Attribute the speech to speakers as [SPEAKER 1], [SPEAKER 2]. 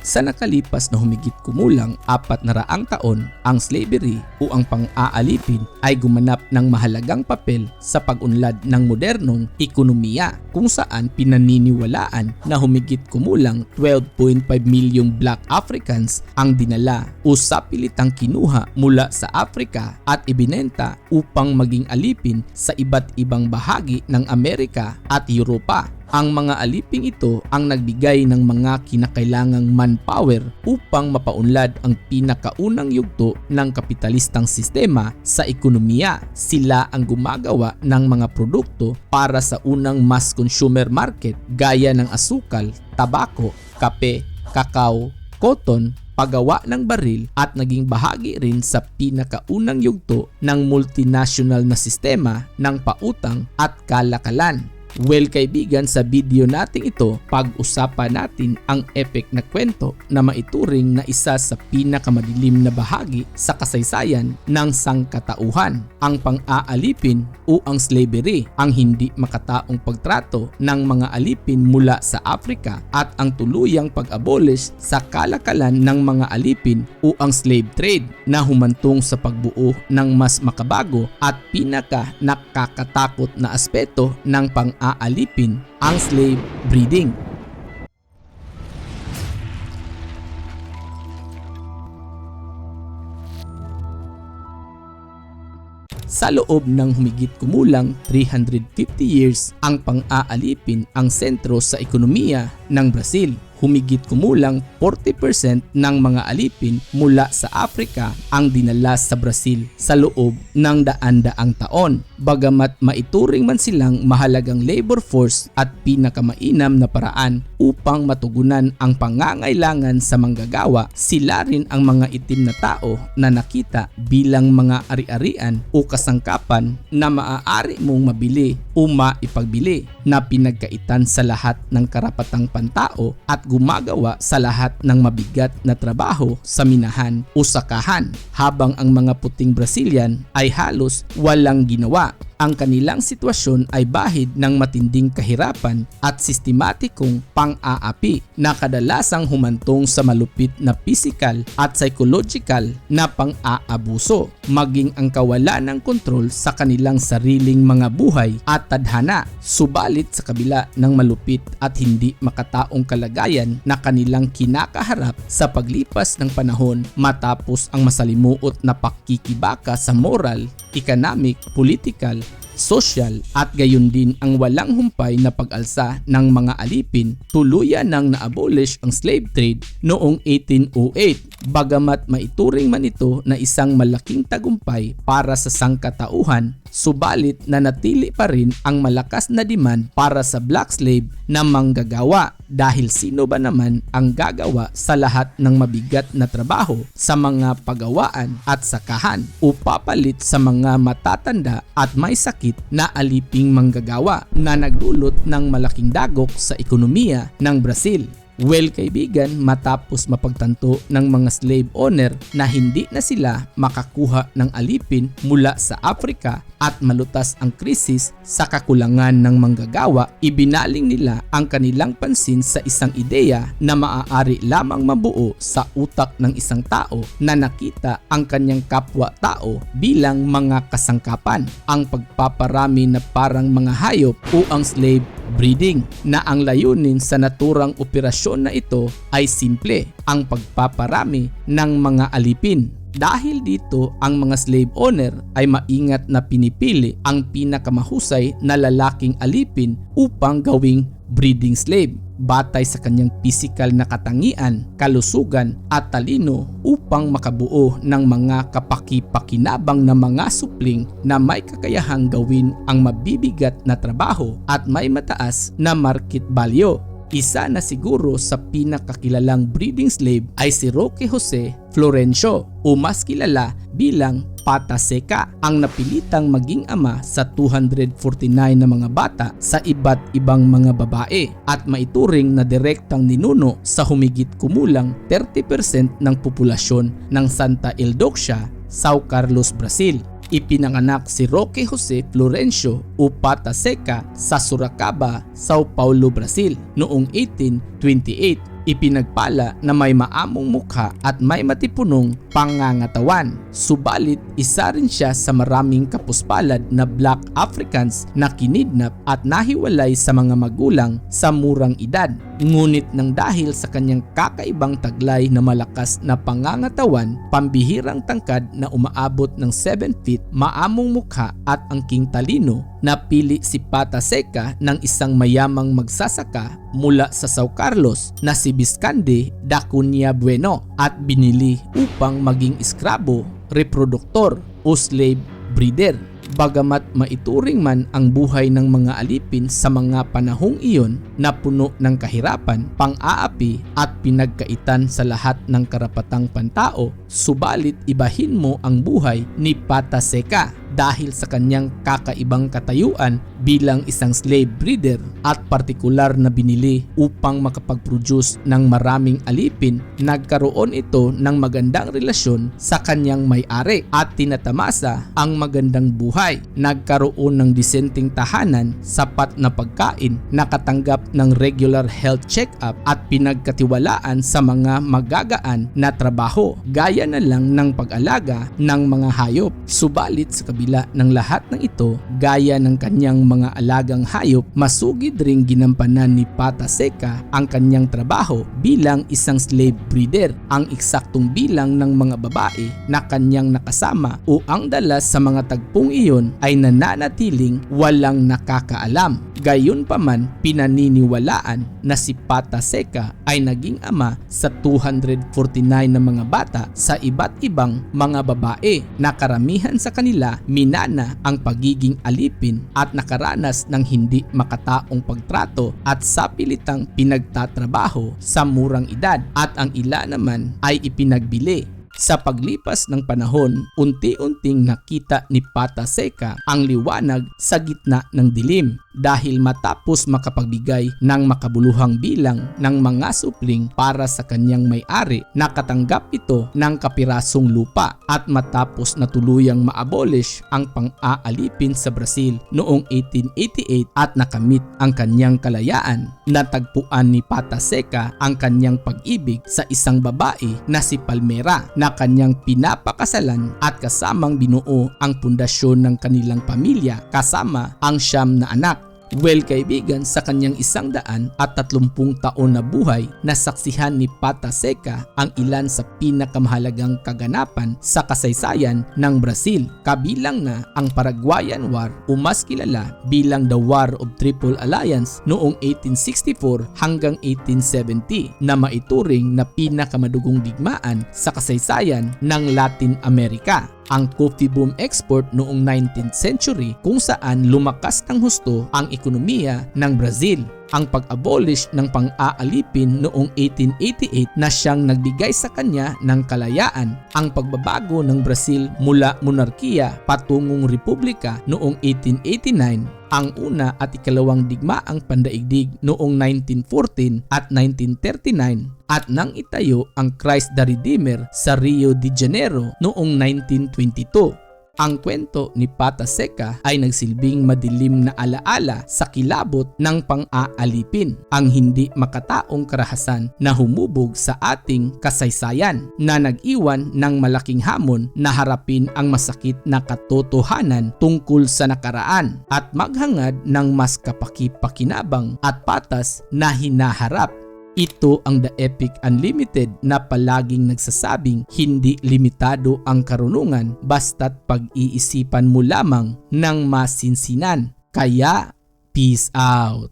[SPEAKER 1] Sa nakalipas na humigit kumulang apat na raang taon, ang slavery o ang pang-aalipin ay gumanap ng mahalagang papel sa pag-unlad ng modernong ekonomiya kung saan pinaniniwalaan na humigit kumulang 12.5 milyong black Africans ang dinala o sapilitang kinuha mula sa Afrika at ibinenta upang maging alipin sa iba't ibang bahagi ng Amerika at Europa. Ang mga aliping ito ang nagbigay ng mga kinakailangang manpower upang mapaunlad ang pinakaunang yugto ng kapitalistang sistema sa ekonomiya. Sila ang gumagawa ng mga produkto para sa unang mass consumer market gaya ng asukal, tabako, kape, kakao, cotton, paggawa ng baril at naging bahagi rin sa pinakaunang yugto ng multinational na sistema ng pautang at kalakalan. Well kaibigan, sa video nating ito, pag-usapan natin ang epic na kwento na maituring na isa sa pinakamadilim na bahagi sa kasaysayan ng sangkatauhan, ang pang-aalipin o ang slavery, ang hindi makataong pagtrato ng mga alipin mula sa Afrika at ang tuluyang pag-abolish sa kalakalan ng mga alipin o ang slave trade na humantong sa pagbuo ng mas makabago at pinaka nakakatakot na aspeto ng pang-aalipin, ang slave breeding. Sa loob ng humigit kumulang 350 years, ang pang-aalipin ang sentro sa ekonomiya ng Brazil humigit kumulang 40% ng mga alipin mula sa Afrika ang dinala sa Brazil sa loob ng daan-daang taon. Bagamat maituring man silang mahalagang labor force at pinakamainam na paraan upang matugunan ang pangangailangan sa manggagawa, sila rin ang mga itim na tao na nakita bilang mga ari-arian o kasangkapan na maaari mong mabili o maipagbili na pinagkaitan sa lahat ng karapatang pantao at gumagawa sa lahat ng mabigat na trabaho sa minahan o sakahan habang ang mga puting Brazilian ay halos walang ginawa ang kanilang sitwasyon ay bahid ng matinding kahirapan at sistematikong pang-aapi na kadalasang humantong sa malupit na physical at psychological na pang-aabuso maging ang kawalan ng kontrol sa kanilang sariling mga buhay at tadhana subalit sa kabila ng malupit at hindi makataong kalagayan na kanilang kinakaharap sa paglipas ng panahon matapos ang masalimuot na pakikibaka sa moral, economic, political sosyal at gayon din ang walang humpay na pag-alsa ng mga alipin. Tuluyan nang na-abolish ang slave trade noong 1808 bagamat maituring man ito na isang malaking tagumpay para sa sangkatauhan subalit nanatili pa rin ang malakas na demand para sa black slave na manggagawa dahil sino ba naman ang gagawa sa lahat ng mabigat na trabaho sa mga pagawaan at sakahan o papalit sa mga matatanda at may sakit na aliping manggagawa na nagdulot ng malaking dagok sa ekonomiya ng Brazil. Well kaibigan, matapos mapagtanto ng mga slave owner na hindi na sila makakuha ng alipin mula sa Afrika at malutas ang krisis sa kakulangan ng manggagawa, ibinaling nila ang kanilang pansin sa isang ideya na maaari lamang mabuo sa utak ng isang tao na nakita ang kanyang kapwa-tao bilang mga kasangkapan, ang pagpaparami na parang mga hayop o ang slave breeding na ang layunin sa naturang operasyon na ito ay simple, ang pagpaparami ng mga alipin. Dahil dito, ang mga slave owner ay maingat na pinipili ang pinakamahusay na lalaking alipin upang gawing breeding slave batay sa kanyang pisikal na katangian, kalusugan at talino upang makabuo ng mga kapaki-pakinabang na mga supling na may kakayahang gawin ang mabibigat na trabaho at may mataas na market value isa na siguro sa pinakakilalang breeding slave ay si Roque Jose Florencio o mas kilala bilang Pata Seca ang napilitang maging ama sa 249 na mga bata sa iba't ibang mga babae at maituring na direktang ninuno sa humigit kumulang 30% ng populasyon ng Santa Eudoxia, Sao Carlos, Brazil ipinanganak si Roque Jose Florencio o Pata Seca sa Sorocaba, Sao Paulo, Brazil noong 1828 Ipinagpala na may maamong mukha at may matipunong pangangatawan. Subalit isa rin siya sa maraming kapuspalad na Black Africans na kinidnap at nahiwalay sa mga magulang sa murang edad. Ngunit nang dahil sa kanyang kakaibang taglay na malakas na pangangatawan, pambihirang tangkad na umaabot ng 7 feet, maamong mukha at angking talino, napili si Pata Seca ng isang mayamang magsasaka mula sa Sao Carlos na si Biscande da Cunha Bueno at binili upang maging eskrabo, reproduktor o slave breeder. Bagamat maituring man ang buhay ng mga alipin sa mga panahong iyon na puno ng kahirapan, pang-aapi at pinagkaitan sa lahat ng karapatang pantao, subalit ibahin mo ang buhay ni Pata Seca dahil sa kanyang kakaibang katayuan bilang isang slave breeder at partikular na binili upang makapag-produce ng maraming alipin, nagkaroon ito ng magandang relasyon sa kanyang may-ari at tinatamasa ang magandang buhay. Nagkaroon ng disenteng tahanan, sapat na pagkain, nakatanggap ng regular health check-up at pinagkatiwalaan sa mga magagaan na trabaho gaya na lang ng pag-alaga ng mga hayop. Subalit sa kabila ng lahat ng ito, gaya ng kanyang mga alagang hayop, masugid ring ginampanan ni Pata Seca ang kanyang trabaho bilang isang slave breeder. Ang eksaktong bilang ng mga babae na kanyang nakasama o ang dalas sa mga tagpong iyon ay nananatiling walang nakakaalam. Gayunpaman, pinaniniwalaan na si Pata Seca ay naging ama sa 249 na mga bata sa iba't ibang mga babae na karamihan sa kanila minana ang pagiging alipin at nakaranas ng hindi makataong pagtrato at sapilitang pinagtatrabaho sa murang edad. At ang ila naman ay ipinagbili sa paglipas ng panahon, unti-unting nakita ni Pata Seca ang liwanag sa gitna ng dilim dahil matapos makapagbigay ng makabuluhang bilang ng mga supling para sa kanyang may-ari, nakatanggap ito ng kapirasong lupa at matapos na tuluyang ma-abolish ang pang-aalipin sa Brazil noong 1888 at nakamit ang kanyang kalayaan, natagpuan ni Pata Seca ang kanyang pag-ibig sa isang babae na si Palmera na kanyang pinapakasalan at kasamang binuo ang pundasyon ng kanilang pamilya kasama ang siyam na anak. Well kaibigan sa kanyang isang daan at tatlumpung taon na buhay nasaksihan ni Pata Seca ang ilan sa pinakamahalagang kaganapan sa kasaysayan ng Brazil. Kabilang na ang Paraguayan War o mas kilala bilang the War of Triple Alliance noong 1864 hanggang 1870 na maituring na pinakamadugong digmaan sa kasaysayan ng Latin America ang coffee boom export noong 19th century kung saan lumakas ng husto ang ekonomiya ng Brazil. Ang pag-abolish ng pang-aalipin noong 1888 na siyang nagbigay sa kanya ng kalayaan. Ang pagbabago ng Brazil mula monarkiya patungong republika noong 1889 ang una at ikalawang digmaang pandaigdig noong 1914 at 1939 at nang itayo ang Christ the Redeemer sa Rio de Janeiro noong 1922. Ang kwento ni Pata Seca ay nagsilbing madilim na alaala sa kilabot ng pang-aalipin, ang hindi makataong karahasan na humubog sa ating kasaysayan na nag-iwan ng malaking hamon na harapin ang masakit na katotohanan tungkol sa nakaraan at maghangad ng mas kapaki-pakinabang at patas na hinaharap ito ang The Epic Unlimited na palaging nagsasabing hindi limitado ang karunungan basta't pag-iisipan mo lamang ng masinsinan. Kaya, peace out!